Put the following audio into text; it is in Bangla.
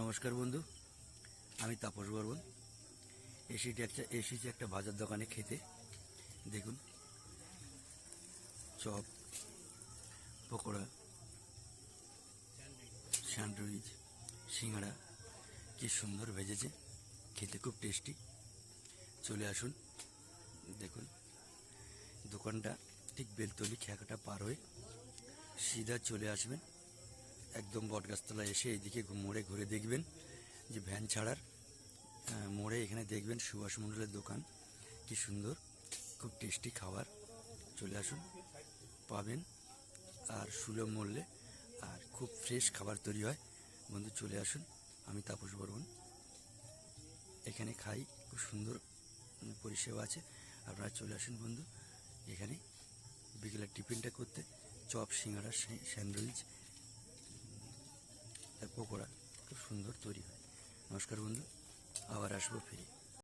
নমস্কার বন্ধু, আমি তাপস বর্মন। এসেছি একটা এসেছি একটা বাজার দোকানে খেতে। দেখুন, চপ, পকোড়া, স্যান্ডউইচ, সিঙ্গাড়া, কি সুন্দর ভেজেছে। খেতে খুব টেস্টি। চলে আসুন, দেখুন, দোকানটা ঠিক বেলতলি খেয়াকাটা পার হয়ে সিধা চলে আসবেন। একদম বটগাছতলা এসে এইদিকে মোড়ে ঘুরে দেখবেন যে ভ্যান ছাড়ার মোড়ে এখানে দেখবেন সুভাষ মণ্ডলের দোকান। কি সুন্দর, খুব টেস্টি খাবার। চলে আসুন, পাবেন আর সুলভ মূল্যে আর খুব ফ্রেশ খাবার তৈরি হয়। বন্ধু, চলে আসুন, আমি তাপস বর্মন। এখানে খাই, খুব সুন্দর পরিষেবা আছে। আপনারা চলে আসুন বন্ধু, এখানে। বিকেলের টিফিনটা করতে, চপ সিঙ্গাড়া স্যা- স্যান্ডউইচ পকোড়া খুব সুন্দর তৈরি হয়। নমস্কার বন্ধু আবার আসব ফিরে।